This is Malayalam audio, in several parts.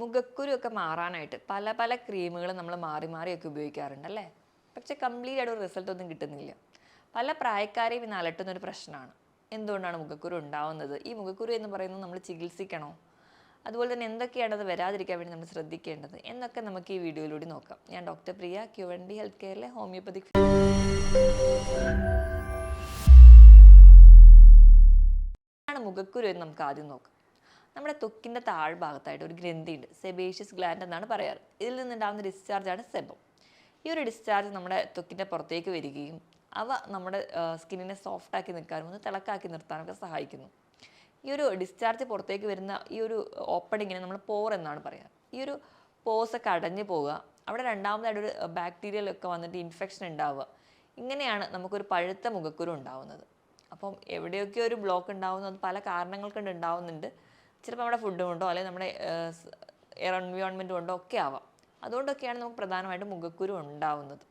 മുഖക്കുരു ഒക്കെ മാറാനായിട്ട് പല പല ക്രീമുകൾ നമ്മൾ മാറി മാറിയൊക്കെ ഉപയോഗിക്കാറുണ്ട് അല്ലേ പക്ഷെ കംപ്ലീറ്റ് ആയിട്ട് ഒരു റിസൾട്ട് ഒന്നും കിട്ടുന്നില്ല. പല പ്രായക്കാരെയും ഇന്ന് അലട്ടുന്ന ഒരു പ്രശ്നമാണ്. എന്തുകൊണ്ടാണ് മുഖക്കുരു ഉണ്ടാവുന്നത്? ഈ മുഖക്കുരു എന്ന് പറയുന്നത് നമ്മൾ ചികിത്സിക്കണോ? അതുപോലെ തന്നെ എന്തൊക്കെയാണ് അത് വരാതിരിക്കാൻ വേണ്ടി നമ്മൾ ശ്രദ്ധിക്കേണ്ടത്? എന്നൊക്കെ നമുക്ക് ഈ വീഡിയോയിലൂടെ നോക്കാം. ഞാൻ doctor Priya Q N D health കെയറിലെ homeopathic ആണ് മുഖക്കുരു എന്ന് നമുക്ക് ആദ്യം നോക്കാം. നമ്മുടെ ത്വക്കിന്റെ താഴ്ഭാഗത്തായിട്ട് ഒരു ഗ്രന്ഥിയുണ്ട്. സെബേഷ്യസ് ഗ്ലാൻഡ് എന്നാണ് പറയാറ്. ഇതിൽ നിന്നുണ്ടാകുന്ന ഡിസ്ചാർജാണ് സെബം ഈ ഒരു ഡിസ്ചാർജ് നമ്മുടെ ത്വക്കിന്റെ പുറത്തേക്ക് വരികയും അവ നമ്മുടെ സ്കിന്നിനെ സോഫ്റ്റാക്കി നിൽക്കാനും ഒന്ന് തിളക്കാക്കി നിർത്താനൊക്കെ സഹായിക്കുന്നു. ഈ ഒരു ഡിസ്ചാർജ് പുറത്തേക്ക് വരുന്ന ഈ ഒരു ഓപ്പണിങ്ങിനെ നമ്മൾ പോർ എന്നാണ് പറയുക ഈ ഒരു പോസ് ഒക്കെ അടഞ്ഞു പോവുക. അവിടെ രണ്ടാമതായിട്ട് ഒരു ബാക്ടീരിയലൊക്കെ വന്നിട്ട് ഇൻഫെക്ഷൻ ഉണ്ടാവുക. ഇങ്ങനെയാണ് നമുക്കൊരു പഴുത്ത മുഖക്കുരു ഉണ്ടാവുന്നത്. അപ്പം എവിടെയൊക്കെ ഒരു ബ്ലോക്ക് ഉണ്ടാവുന്നത് പല കാരണങ്ങൾ കൊണ്ട് ഉണ്ടാവുന്നുണ്ട്. ചിലപ്പോൾ നമ്മുടെ ഫുഡ് കൊണ്ടോ അല്ലെങ്കിൽ നമ്മുടെ എൻവയോൺമെന്റ് കൊണ്ടോ ഒക്കെ ആവാം. അതുകൊണ്ടൊക്കെയാണ് നമുക്ക് പ്രധാനമായിട്ടും മുഖക്കുരു ഉണ്ടാവുന്നത്.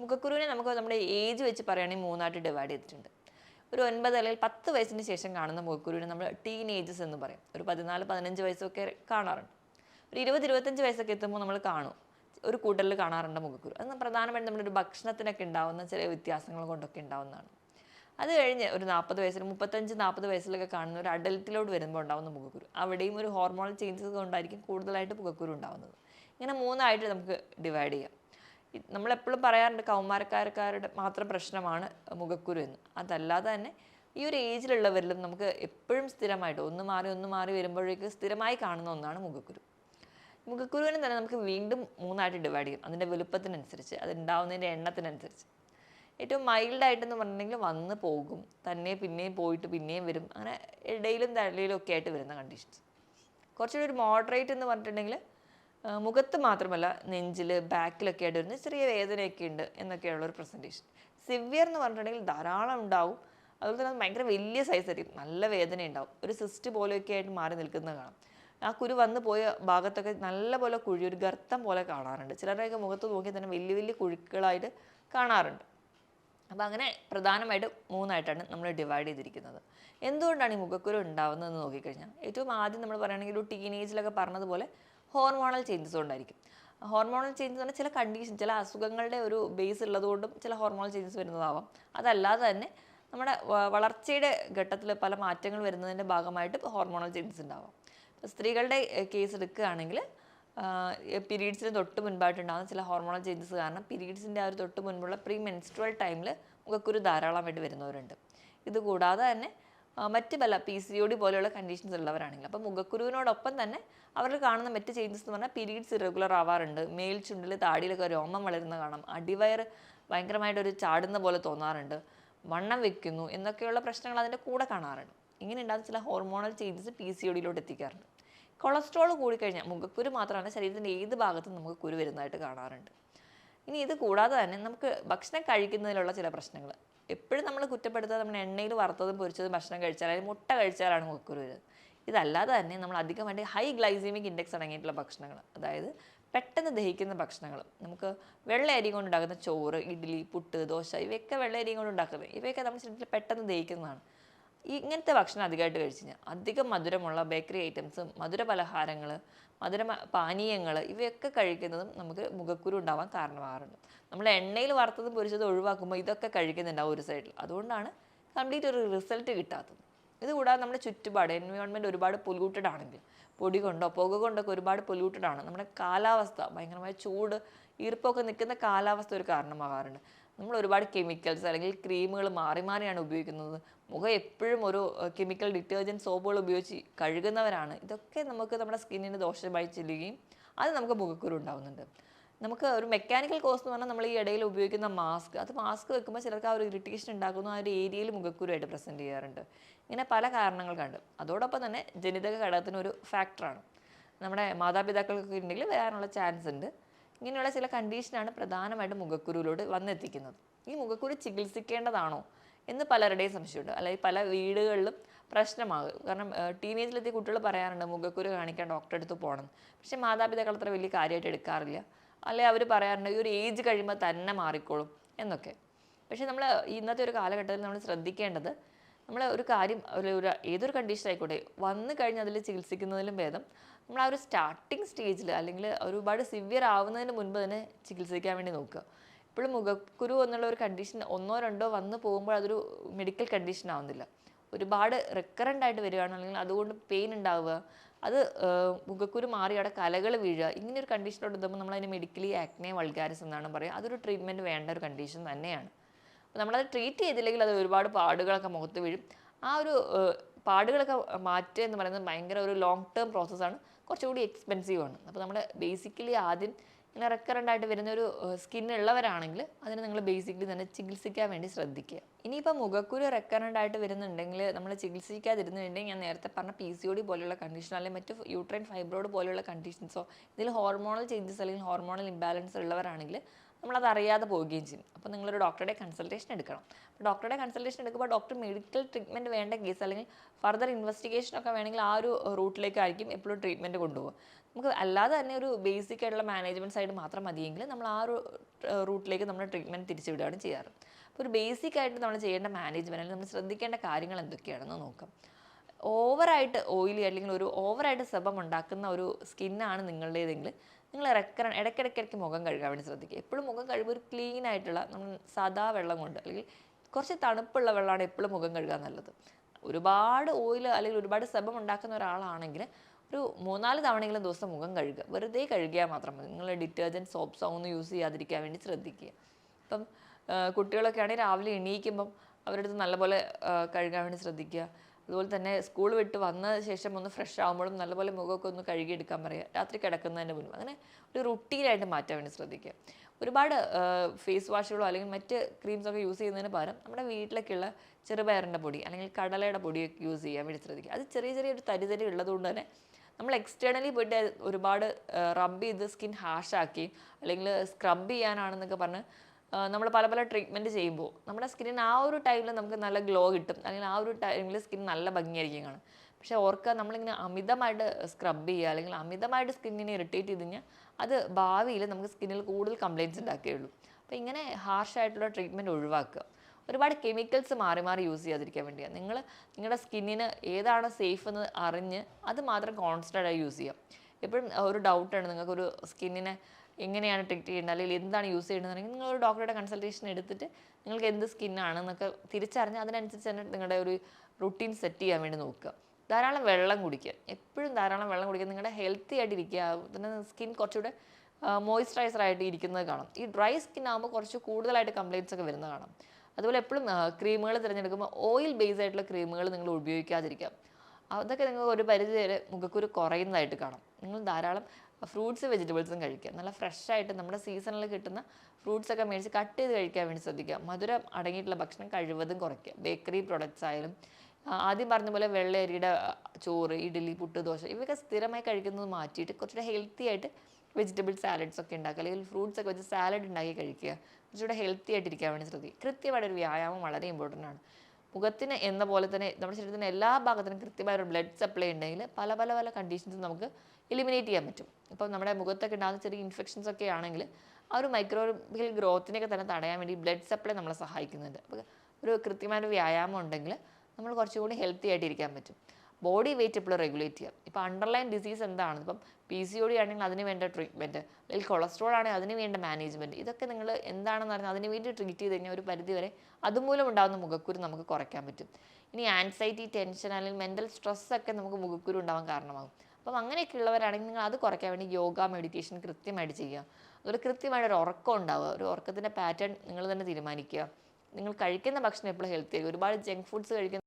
മുഖക്കുരുവിനെ നമുക്ക് നമ്മുടെ ഏജ് വെച്ച് പറയുകയാണെങ്കിൽ മൂന്നായിട്ട് ഡിവൈഡ് ചെയ്തിട്ടുണ്ട്. ഒരു ഒൻപത് അല്ലെങ്കിൽ പത്ത് വയസ്സിന് ശേഷം കാണുന്ന മുഖക്കുരുവിനെ നമ്മൾ ടീനേജസ് എന്ന് പറയും. ഒരു പതിനാല് പതിനഞ്ച് വയസ്സൊക്കെ കാണാറുണ്ട്. ഒരു ഇരുപത് ഇരുപത്തഞ്ച് വയസ്സൊക്കെ എത്തുമ്പോൾ നമ്മൾ കാണും. ഒരു കൂട്ടലിൽ കാണാറുണ്ട് മുഖക്കുരു. അത് പ്രധാനമായിട്ടും നമ്മുടെ ഒരു ഭക്ഷണത്തിനൊക്കെ ഉണ്ടാവുന്ന ചില വ്യത്യാസങ്ങൾ കൊണ്ടൊക്കെ ഉണ്ടാവുന്നതാണ്. അത് കഴിഞ്ഞ് ഒരു നാൽപ്പത് വയസ്സിൽ മുപ്പത്തഞ്ച് നാൽപ്പത് വയസ്സിലൊക്കെ കാണുന്ന ഒരു അഡൽട്ടിലോട്ട് വരുമ്പോൾ ഉണ്ടാകുന്ന മുഖക്കുരു. അവിടെയും ഒരു ഹോർമോണൽ ചേഞ്ചസ് കൊണ്ടായിരിക്കും കൂടുതലായിട്ട് മുഖക്കുരു ഉണ്ടാകുന്നത് ഇങ്ങനെ മൂന്നായിട്ട് നമുക്ക് ഡിവൈഡ് ചെയ്യാം. നമ്മളെപ്പോഴും പറയാറുണ്ട് കൗമാരക്കാരക്കാരുടെ മാത്രം പ്രശ്നമാണ് മുഖക്കുരു എന്ന്. അതല്ലാതെ തന്നെ ഈ ഒരു ഏജിലുള്ളവരിലും നമുക്ക് എപ്പോഴും സ്ഥിരമായിട്ട് ഒന്ന് മാറി ഒന്ന് മാറി വരുമ്പോഴേക്ക് സ്ഥിരമായി കാണുന്ന ഒന്നാണ് മുഖക്കുരു. മുഖക്കുരുവിനെ തന്നെ നമുക്ക് വീണ്ടും മൂന്നായിട്ട് ഡിവൈഡ് ചെയ്യും. അതിന്റെ വലുപ്പത്തിനനുസരിച്ച് അത് ഉണ്ടാവുന്നതിന്റെ എണ്ണത്തിനനുസരിച്ച്. ഏറ്റവും മൈൽഡായിട്ടെന്ന് പറഞ്ഞിട്ടുണ്ടെങ്കിൽ വന്ന് പോകും. തന്നെ പിന്നെയും പോയിട്ട് പിന്നെയും വരും. അങ്ങനെ ഇടയിലും തലയിലും ഒക്കെ ആയിട്ട് വരുന്ന കണ്ടീഷൻസ് കുറച്ചുകൂടി ഒരു മോഡറേറ്റ് എന്ന് പറഞ്ഞിട്ടുണ്ടെങ്കിൽ മുഖത്ത് മാത്രമല്ല നെഞ്ചിൽ ബാക്കിലൊക്കെ ആയിട്ട് വരുന്ന ചെറിയ വേദനയൊക്കെ ഉണ്ട് എന്നൊക്കെയുള്ള ഒരു പ്രസന്റേഷൻ സിവിയർ എന്ന് പറഞ്ഞിട്ടുണ്ടെങ്കിൽ ധാരാളം ഉണ്ടാവും. അതുപോലെ തന്നെ ഭയങ്കര വലിയ സൈസ് ആയിരിക്കും. നല്ല വേദന ഉണ്ടാവും. ഒരു സിസ്റ്റ് പോലെയൊക്കെ ആയിട്ട് മാറി നിൽക്കുന്നത് കാണാം. ആ കുരു വന്ന് പോയ ഭാഗത്തൊക്കെ നല്ല പോലെ കുഴി ഒരു ഗർത്തം പോലെ കാണാറുണ്ട്. ചിലരുടെയൊക്കെ മുഖത്ത് നോക്കിയാൽ തന്നെ വലിയ വലിയ കുഴുക്കളായിട്ട് കാണാറുണ്ട്. അപ്പോൾ അങ്ങനെ പ്രധാനമായിട്ട് മൂന്നായിട്ടാണ് നമ്മൾ ഡിവൈഡ് ചെയ്തിരിക്കുന്നത്. എന്തുകൊണ്ടാണ് ഈ മുഖക്കുരു ഉണ്ടാവുന്നതെന്ന് നോക്കിക്കഴിഞ്ഞാൽ ഏറ്റവും ആദ്യം നമ്മൾ പറയുകയാണെങ്കിൽ ഒരു ടീനേജിലൊക്കെ പറഞ്ഞതുപോലെ ഹോർമോണൽ ചേഞ്ചസ് കൊണ്ടായിരിക്കും. ഹോർമോണൽ ചേഞ്ചസ് പറഞ്ഞാൽ ചില കണ്ടീഷൻ ചില അസുഖങ്ങളുടെ ഒരു ബേസ് ഉള്ളതുകൊണ്ടും ചില ഹോർമോണൽ ചേഞ്ചസ് വരുന്നതാവാം. അതല്ലാതെ തന്നെ നമ്മുടെ വളർച്ചയുടെ ഘട്ടത്തിൽ പല മാറ്റങ്ങൾ വരുന്നതിന്റെ ഭാഗമായിട്ട് ഹോർമോണൽ ചേഞ്ചസ് ഉണ്ടാവാം. സ്ത്രീകളുടെ കേസ് എടുക്കുകയാണെങ്കിൽ പീരീഡ്സിന് തൊട്ട് മുൻപായിട്ടുണ്ടാകുന്ന ചില ഹോർമോണൽ ചേഞ്ചസ് കാരണം പീരീഡ്സിന്റെ ആ ഒരു തൊട്ട് മുൻപുള്ള പ്രീ മെൻസ്ട്രൽ ടൈമിൽ മുഖക്കുരു ധാരാളമായിട്ട് വരുന്നവരുണ്ട്. ഇത് കൂടാതെ തന്നെ മറ്റ് പല പി സി ഒ ഡി പോലെയുള്ള കണ്ടീഷൻസ് ഉള്ളവരാണെങ്കിൽ അപ്പോൾ മുഖക്കുരുവിനോടൊപ്പം തന്നെ അവർ കാണുന്ന മറ്റ് ചേഞ്ചസ് എന്ന് പറഞ്ഞാൽ പീരീഡ്സ് ഇറഗുലർ ആവാറുണ്ട്. മേൽ ചുണ്ടിൽ താടിയിലൊക്കെ രോമം വളരുന്ന കാണാം. അടിവയർ ഭയങ്കരമായിട്ടൊരു ചാടുന്ന പോലെ തോന്നാറുണ്ട്. വണ്ണം വെക്കുന്നു എന്നൊക്കെയുള്ള പ്രശ്നങ്ങൾ അതിന്റെ കൂടെ കാണാറുണ്ട്. ഇങ്ങനെ ഉണ്ടാകുന്ന ചില hormonal changes P C O ഡിയിലോട്ട് എത്തിക്കാറുണ്ട്. കൊളസ്ട്രോൾ കൂടിക്കഴിഞ്ഞാൽ മുഖക്കുരു മാത്രമല്ല ശരീരത്തിന്റെ ഏത് ഭാഗത്തും നമുക്ക് കുരു വരുന്നതായിട്ട് കാണാറുണ്ട്. ഇനി ഇത് കൂടാതെ തന്നെ നമുക്ക് ഭക്ഷണം കഴിക്കുന്നതിലുള്ള ചില പ്രശ്നങ്ങൾ എപ്പോഴും നമ്മൾ കുറ്റപ്പെടുത്താതെ നമ്മൾ എണ്ണയിൽ വറുത്തതും പൊരിച്ചതും ഭക്ഷണം കഴിച്ചാൽ അല്ലെങ്കിൽ മുട്ട കഴിച്ചാലാണ് മുഖക്കുരു വരുന്നത്. ഇതല്ലാതെ തന്നെ നമ്മൾ അധികമായിട്ട് ഹൈ ഗ്ലൈസീമിക് ഇൻഡെക്സ് അടങ്ങിയിട്ടുള്ള ഭക്ഷണങ്ങൾ അതായത് പെട്ടെന്ന് ദഹിക്കുന്ന ഭക്ഷണങ്ങൾ നമുക്ക് വെള്ള അരി കൊണ്ടുണ്ടാക്കുന്ന ചോറ് ഇഡ്ഡലി പുട്ട് ദോശ ഇവയൊക്കെ വെള്ള അരി കൊണ്ട് ഉണ്ടാക്കുന്നത് ഇവയൊക്കെ നമ്മുടെ ശരീരത്തിൽ പെട്ടെന്ന് ദഹിക്കുന്നതാണ്. ഇങ്ങനത്തെ ഭക്ഷണം അധികമായിട്ട് കഴിച്ചു കഴിഞ്ഞാൽ അധികം മധുരമുള്ള ബേക്കറി ഐറ്റംസും മധുര പലഹാരങ്ങൾ മധുര പാനീയങ്ങൾ ഇവയൊക്കെ കഴിക്കുന്നതും നമുക്ക് മുഖക്കുരു ഉണ്ടാവാൻ കാരണമാകാറുണ്ട്. നമ്മൾ എണ്ണയിൽ വറുത്തതും പൊരിച്ചതും ഒഴിവാക്കുമ്പോൾ ഇതൊക്കെ കഴിക്കുന്നുണ്ടാവും ഒരു സൈഡിൽ. അതുകൊണ്ടാണ് കംപ്ലീറ്റ് ഒരു റിസൾട്ട് കിട്ടാത്തത്. ഇത് കൂടാതെ നമ്മുടെ ചുറ്റുപാട് എൻവയോൺമെന്റ് ഒരുപാട് പൊല്യൂട്ടഡ് ആണെങ്കിൽ പൊടി കൊണ്ടോ പുക കൊണ്ടൊക്കെ ഒരുപാട് പൊല്യൂട്ടഡ് ആണ്. നമ്മുടെ കാലാവസ്ഥ ഭയങ്കരമായ ചൂട് ഈർപ്പമൊക്കെ നിൽക്കുന്ന കാലാവസ്ഥ ഒരു കാരണമാകാറുണ്ട്. നമ്മൾ ഒരുപാട് കെമിക്കൽസ് അല്ലെങ്കിൽ ക്രീമുകൾ മാറി മാറിയാണ് ഉപയോഗിക്കുന്നത്. മുഖം എപ്പോഴും ഒരു കെമിക്കൽ ഡിറ്റർജന്റ് സോപ്പുകൾ ഉപയോഗിച്ച് കഴുകുന്നവരാണ്. ഇതൊക്കെ നമുക്ക് നമ്മുടെ സ്കിന്നിന് ദോഷമായി ചെല്ലുകയും അത് നമുക്ക് മുഖക്കുരു ഉണ്ടാവുന്നുണ്ട്. നമുക്ക് ഒരു മെക്കാനിക്കൽ കോസ് എന്ന് പറഞ്ഞാൽ നമ്മൾ ഈ ഇടയിൽ ഉപയോഗിക്കുന്ന മാസ്ക് അത് മാസ്ക് വെക്കുമ്പോൾ ചിലർക്ക് ആ ഒരു ഇറിറ്റേഷൻ ഉണ്ടാക്കുന്നു ആ ഒരു ഏരിയയിൽ മുഖക്കുരുവായിട്ട് പ്രസന്റ് ചെയ്യാറുണ്ട്. ഇങ്ങനെ പല കാരണങ്ങൾ കണ്ട്. അതോടൊപ്പം തന്നെ ജനിതക ഘടകത്തിന് ഒരു ഫാക്ടറാണ് നമ്മുടെ മാതാപിതാക്കൾക്കൊക്കെ ഉണ്ടെങ്കിൽ വരാനുള്ള ചാൻസ് ഉണ്ട്. ഇങ്ങനെയുള്ള ചില കണ്ടീഷനാണ് പ്രധാനമായിട്ടും മുഖക്കുരുവിലൂടെ വന്നെത്തിക്കുന്നത്. ഈ മുഖക്കുരു ചികിത്സിക്കേണ്ടതാണോ എന്ന് പലരുടെയും സംശയമുണ്ട്. അല്ലെങ്കിൽ പല വീടുകളിലും പ്രശ്നമാകും. കാരണം ടീനേജിലെത്തിയ കുട്ടികൾ പറയാറുണ്ട് മുഖക്കുരു കാണിക്കാൻ ഡോക്ടറെ അടുത്ത് പോകണം പക്ഷേ മാതാപിതാക്കൾ അത്ര വലിയ കാര്യമായിട്ട് എടുക്കാറില്ല. അല്ലെങ്കിൽ അവർ പറയാറുണ്ട് ഈ ഒരു ഏജ് കഴിയുമ്പോൾ തന്നെ മാറിക്കോളും എന്നൊക്കെ. പക്ഷേ നമ്മൾ ഇന്നത്തെ ഒരു കാലഘട്ടത്തിൽ നമ്മൾ ശ്രദ്ധിക്കേണ്ടത് നമ്മൾ ഒരു കാര്യം ഒരു ഒരു ഏതൊരു കണ്ടീഷൻ ആയിക്കോട്ടെ വന്നു കഴിഞ്ഞ് അതിൽ ചികിത്സിക്കുന്നതിലും ഭേദം. നമ്മൾ ആ ഒരു സ്റ്റാർട്ടിങ് സ്റ്റേജിൽ അല്ലെങ്കിൽ ഒരുപാട് സിവിയർ ആവുന്നതിന് മുൻപ് തന്നെ ചികിത്സിക്കാൻ വേണ്ടി നോക്കുക. ഇപ്പോഴും മുഖക്കുരു എന്നുള്ള ഒരു കണ്ടീഷൻ ഒന്നോ രണ്ടോ വന്ന് പോകുമ്പോൾ അതൊരു മെഡിക്കൽ കണ്ടീഷൻ ആവുന്നില്ല. ഒരുപാട് റിക്കറന്റ് ആയിട്ട് വരികയാണ്. അല്ലെങ്കിൽ അതുകൊണ്ട് പെയിൻ ഉണ്ടാവുക. അത് മുഖക്കുരു മാറി അവിടെ കലകൾ വീഴുക. ഇങ്ങനെ ഒരു കണ്ടീഷനോട് എത്തുമ്പോൾ നമ്മൾ അതിന് മെഡിക്കലി ആക്നെ വൾഗാരിസ് എന്നാണ് പറയുക. അതൊരു ട്രീറ്റ്മെന്റ് വേണ്ട ഒരു കണ്ടീഷൻ തന്നെയാണ്. അപ്പോൾ നമ്മളത് ട്രീറ്റ് ചെയ്തില്ലെങ്കിൽ അത് ഒരുപാട് പാടുകളൊക്കെ മുഖത്ത് വീഴും. ആ ഒരു പാടുകളൊക്കെ മാറ്റുക എന്ന് പറയുന്നത് ഭയങ്കര ഒരു ലോങ് ടേം പ്രോസസ്സാണ് കുറച്ചുകൂടി എക്സ്പെൻസീവ് ആണ്. അപ്പോൾ നമ്മൾ ബേസിക്കലി ആദ്യം ഇങ്ങനെ റെക്കറന്റ് ആയിട്ട് വരുന്ന ഒരു സ്കിൻ ഉള്ളവരാണെങ്കിൽ അതിന് നിങ്ങൾ ബേസിക്കലി തന്നെ ചികിത്സിക്കാൻ വേണ്ടി ശ്രദ്ധിക്കുക. ഇനിയിപ്പോൾ മുഖക്കുരു റെക്കറന്റ് ആയിട്ട് വരുന്നുണ്ടെങ്കിൽ നമ്മൾ ചികിത്സിക്കാതിരുന്നുണ്ടെങ്കിൽ ഞാൻ നേരത്തെ പറഞ്ഞ പി സി ഒ ഡി പോലെയുള്ള കണ്ടീഷൻ അല്ലെങ്കിൽ മറ്റ് യൂട്രൈൻ ഫൈബ്രോയിഡ് പോലെയുള്ള കണ്ടീഷൻസോ ഇതിൽ ഹോർമോണൽ ചേഞ്ചസ് അല്ലെങ്കിൽ ഹോർമോണൽ ഇംബാലൻസ് ഉള്ളവരാണെങ്കിൽ നമ്മളത് അറിയാതെ പോവുകയും ചെയ്യും. അപ്പോൾ നിങ്ങളൊരു ഡോക്ടറുടെ കൺസൾട്ടേഷൻ എടുക്കണം. അപ്പോൾ ഡോക്ടറുടെ കൺസൾട്ടേഷൻ എടുക്കുമ്പോൾ ഡോക്ടർ മെഡിക്കൽ ട്രീറ്റ്മെന്റ് വേണ്ട കേസ് അല്ലെങ്കിൽ ഫർദർ ഇൻവെസ്റ്റിഗേഷൻ ഒക്കെ വേണമെങ്കിൽ ആ ഒരു റൂട്ടിലേക്കായിരിക്കും എപ്പോഴും ട്രീറ്റ്മെന്റ് കൊണ്ടുപോകുക നമുക്ക് അല്ലാതെ തന്നെ ഒരു ബേസിക് ആയിട്ടുള്ള മാനേജ്മെന്റ് സൈഡ് മാത്രം മതിയെങ്കിൽ നമ്മൾ ആ ഒരു റൂട്ടിലേക്ക് നമ്മൾ ട്രീറ്റ്മെന്റ് തിരിച്ചുവിടുകയാണ് ചെയ്യാറ്. അപ്പോൾ ഒരു ബേസിക് ആയിട്ട് നമ്മൾ ചെയ്യേണ്ട മാനേജ്മെന്റ് അല്ലെങ്കിൽ നമ്മൾ ശ്രദ്ധിക്കേണ്ട കാര്യങ്ങൾ എന്തൊക്കെയാണെന്ന് നോക്കാം. ഓവറായിട്ട് ഓയിലി അല്ലെങ്കിൽ ഒരു ഓവറായിട്ട് സെബം ഉണ്ടാക്കുന്ന ഒരു സ്കിന്നാണ് നിങ്ങളുടേതെങ്കിൽ നിങ്ങൾ ഇറക്കറ ഇടയ്ക്കിടയ്ക്കിടയ്ക്ക് മുഖം കഴുകാൻ വേണ്ടി ശ്രദ്ധിക്കുക. എപ്പോഴും മുഖം കഴുകുമ്പോൾ ഒരു ക്ലീൻ ആയിട്ടുള്ള നമ്മൾ സാധാ വെള്ളം കൊണ്ട് അല്ലെങ്കിൽ കുറച്ച് തണുപ്പുള്ള വെള്ളമാണ് എപ്പോഴും മുഖം കഴുകാൻ നല്ലത്. ഒരുപാട് ഓയിൽ അല്ലെങ്കിൽ ഒരുപാട് സെബം ഉണ്ടാക്കുന്ന ഒരാളാണെങ്കിൽ ഒരു മൂന്നാൽ തവണയെങ്കിലും ദിവസം മുഖം കഴുകുക. വെറുതെ കഴുകിയാൽ മാത്രം മതി. നിങ്ങൾ ഡിറ്റർജന്റ് സോപ്സോ ഒന്നും യൂസ് ചെയ്യാതിരിക്കാൻ വേണ്ടി ശ്രദ്ധിക്കുക. ഇപ്പം കുട്ടികളൊക്കെ ആണെങ്കിൽ രാവിലെ എണീക്കുമ്പം അവരുടെ അടുത്ത് നല്ലപോലെ കഴുകാൻ വേണ്ടി ശ്രദ്ധിക്കുക. അതുപോലെ തന്നെ സ്കൂൾ വിട്ട് വന്ന ശേഷം ഒന്ന് ഫ്രഷ് ആകുമ്പോഴും നല്ലപോലെ മുഖമൊക്കെ ഒന്ന് കഴുകിയെടുക്കാൻ പറയുക. രാത്രി കിടക്കുന്നതിന്റെ മുൻപ് അങ്ങനെ ഒരു റുട്ടീനായിട്ട് മാറ്റാൻ വേണ്ടി ശ്രദ്ധിക്കുക. ഒരുപാട് ഫേസ് വാഷുകളോ അല്ലെങ്കിൽ മറ്റ് ക്രീംസൊക്കെ യൂസ് ചെയ്യുന്നതിന് പകരം നമ്മുടെ വീട്ടിലൊക്കെയുള്ള ചെറുപയറിന്റെ പൊടി അല്ലെങ്കിൽ കടലയുടെ പൊടിയൊക്കെ യൂസ് ചെയ്യാൻ വേണ്ടി ശ്രദ്ധിക്കുക. അത് ചെറിയ ചെറിയൊരു തരിതരി തരി തരി ഉള്ളതുകൊണ്ട് തന്നെ നമ്മൾ എക്സ്റ്റേണലി പോയിട്ട് ഒരുപാട് റബ്ബ് ചെയ്ത് സ്കിൻ ഹാഷാക്കി അല്ലെങ്കിൽ സ്ക്രബ് ചെയ്യാനാണെന്നൊക്കെ പറഞ്ഞ് നമ്മൾ പല പല ട്രീറ്റ്മെന്റ് ചെയ്യുമ്പോൾ നമ്മുടെ സ്കിന്നിന് ആ ഒരു ടൈമിൽ നമുക്ക് നല്ല ഗ്ലോ കിട്ടും. അല്ലെങ്കിൽ ആ ഒരു ടൈമിൽ സ്കിൻ നല്ല ഭംഗിയായിരിക്കും കാണും പക്ഷേ ഓർക്കുക നമ്മളിങ്ങനെ അമിതമായിട്ട് സ്ക്രബ് ചെയ്യുക അല്ലെങ്കിൽ അമിതമായിട്ട് സ്കിന്നിനെ ഇറിറ്റേറ്റ് ചെയ്ത് കഴിഞ്ഞാൽ അത് ഭാവിയിൽ നമുക്ക് സ്കിന്നിൽ കൂടുതൽ കംപ്ലയിന്റ്സ് ഉണ്ടാക്കുകയുള്ളൂ. അപ്പോൾ ഇങ്ങനെ ഹാർഷായിട്ടുള്ള ട്രീറ്റ്മെന്റ് ഒഴിവാക്കുക. ഒരുപാട് കെമിക്കൽസ് മാറി മാറി യൂസ് ചെയ്യാതിരിക്കാൻ വേണ്ടിയാണ് നിങ്ങൾ നിങ്ങളുടെ സ്കിന്നിന് ഏതാണ് സേഫ് എന്ന് അറിഞ്ഞ് അത് മാത്രം കോൺസ്റ്റന്റ് ആയി യൂസ് ചെയ്യാം. എപ്പോഴും ഒരു ഡൗട്ടാണ് നിങ്ങൾക്കൊരു സ്കിന്നിനെ എങ്ങനെയാണ് ട്രീറ്റ് ചെയ്യേണ്ടത് അല്ലെങ്കിൽ എന്താണ് യൂസ് ചെയ്യേണ്ടതെന്നുണ്ടെങ്കിൽ നിങ്ങൾ ഒരു ഡോക്ടറുടെ കൺസൾട്ടേഷൻ എടുത്തിട്ട് നിങ്ങൾക്ക് എന്ത് സ്കിന്നാണ് എന്നൊക്കെ തിരിച്ചറിഞ്ഞ് അതിനനുസരിച്ച് തന്നെ നിങ്ങളുടെ ഒരു റുട്ടീൻ സെറ്റ് ചെയ്യാൻ വേണ്ടി നോക്കുക. ധാരാളം വെള്ളം കുടിക്കുക. എപ്പോഴും ധാരാളം വെള്ളം കുടിക്കുക. നിങ്ങളുടെ ഹെൽത്തി ആയിട്ടിരിക്കുക പിന്നെ സ്കിൻ കുറച്ചുകൂടെ മോയ്സ്ചറൈസർ ആയിട്ട് ഇരിക്കുന്നത് കാണാം. ഈ ഡ്രൈ സ്കിൻ ആകുമ്പോൾ കുറച്ച് കൂടുതലായിട്ട് കംപ്ലയിന്റ്സ് ഒക്കെ വരുന്നത് കാണാം. അതുപോലെ എപ്പോഴും ക്രീമുകൾ തിരഞ്ഞെടുക്കുമ്പോൾ ഓയിൽ ബേസ് ആയിട്ടുള്ള ക്രീമുകൾ നിങ്ങൾ ഉപയോഗിക്കാതിരിക്കുക അതൊക്കെ നിങ്ങൾ ഒരു പരിധി വരെ മുഖക്കുരു കുറയുന്നതായിട്ട് കാണാം. നിങ്ങൾ ധാരാളം ഫ്രൂട്ട്സ് വെജിറ്റബിൾസും കഴിക്കുക. നല്ല ഫ്രഷ് ആയിട്ട് നമ്മുടെ സീസണിൽ കിട്ടുന്ന ഫ്രൂട്ട്സ് ഒക്കെ മേടിച്ച് കട്ട് ചെയ്ത് കഴിക്കാൻ വേണ്ടി ശ്രദ്ധിക്കുക. മധുരം അടങ്ങിയിട്ടുള്ള ഭക്ഷണം കഴിവതും കുറയ്ക്കുക. ബേക്കറി പ്രൊഡക്ട്സ് ആയാലും ആദ്യം പറഞ്ഞ പോലെ വെള്ളയരിയുടെ ചോറ് ഇഡ്ഡലി പുട്ട് ദോശ ഇവയൊക്കെ സ്ഥിരമായി കഴിക്കുന്നത് മാറ്റിയിട്ട് കുറച്ചുകൂടെ ഹെൽത്തി ആയിട്ട് വെജിറ്റബിൾ സാലഡ്സ് ഒക്കെ ഉണ്ടാക്കുക. അല്ലെങ്കിൽ ഫ്രൂട്ട്സ് ഒക്കെ വെച്ച് സാലഡ് ഉണ്ടാക്കി കഴിക്കുക. കുറച്ചുകൂടെ ഹെൽത്തി ആയിട്ടിരിക്കാൻ വേണ്ടി ശ്രദ്ധിക്കുക കൃത്യമായിട്ടൊരു വ്യായാമം വളരെ ഇമ്പോർട്ടന്റ് ആണ്. മുഖത്തിന് എന്ന പോലെ തന്നെ നമ്മുടെ ശരീരത്തിന് എല്ലാ ഭാഗത്തിനും കൃത്യമായ ഒരു ബ്ലഡ് സപ്ലൈ ഉണ്ടെങ്കിൽ പല പല പല കണ്ടീഷൻസ് നമുക്ക് എലിമിനേറ്റ് ചെയ്യാൻ പറ്റും. ഇപ്പം നമ്മുടെ മുഖത്തൊക്കെ ഉണ്ടാകുന്ന ചെറിയ ഇൻഫെക്ഷൻസ് ഒക്കെ ആണെങ്കിൽ ആ ഒരു മൈക്രോബിയൽ ഗ്രോത്തിനെയൊക്കെ തന്നെ തടയാൻ വേണ്ടി ബ്ലഡ് സപ്ലൈ നമ്മളെ സഹായിക്കുന്നുണ്ട്. അപ്പോൾ ഒരു കൃത്യമായ വ്യായാമം ഉണ്ടെങ്കിൽ നമ്മൾ കുറച്ചുകൂടി ഹെൽത്തി ആയിട്ടിരിക്കാൻ പറ്റും. ബോഡി വെയിറ്റ് എപ്പോഴും റെഗുലേറ്റ് ചെയ്യാം. ഇപ്പോൾ അണ്ടർലൈൻ ഡിസീസ് എന്താണ്? ഇപ്പം പി സി ഒ ഡി ആണെങ്കിൽ അതിന് വേണ്ട ട്രീറ്റ്മെന്റ് അല്ലെങ്കിൽ കൊളസ്ട്രോൾ ആണെങ്കിൽ അതിന് വേണ്ട മാനേജ്മെന്റ് ഇതൊക്കെ നിങ്ങൾ എന്താണെന്ന് പറഞ്ഞാൽ അതിന് വേണ്ടി ട്രീറ്റ് ചെയ്ത് കഴിഞ്ഞാൽ ഒരു പരിധി വരെ അതുമൂലം ഉണ്ടാകുന്ന മുഖക്കുരു നമുക്ക് കുറയ്ക്കാൻ പറ്റും. ഇനി ആൻസൈറ്റി ടെൻഷൻ അല്ലെങ്കിൽ മെന്റൽ സ്ട്രെസ്സൊക്കെ നമുക്ക് മുഖക്കുരു ഉണ്ടാവാൻ കാരണമാകും. അപ്പം അങ്ങനെയൊക്കെ ഉള്ളവരാണെങ്കിൽ നിങ്ങൾ അത് കുറയ്ക്കാൻ വേണ്ടി യോഗ മെഡിറ്റേഷൻ കൃത്യമായിട്ട് ചെയ്യുക. അതുപോലെ കൃത്യമായിട്ട് ഒരു ഉറക്കം ഉണ്ടാവുക. ഒരു ഉറക്കത്തിന്റെ പാറ്റേൺ നിങ്ങൾ തന്നെ തീരുമാനിക്കുക. നിങ്ങൾ കഴിക്കുന്ന ഭക്ഷണം എപ്പോഴും ഹെൽത്തി ആയിരിക്കും. ഒരുപാട് ജങ്ക് ഫുഡ്സ് കഴിക്കുന്ന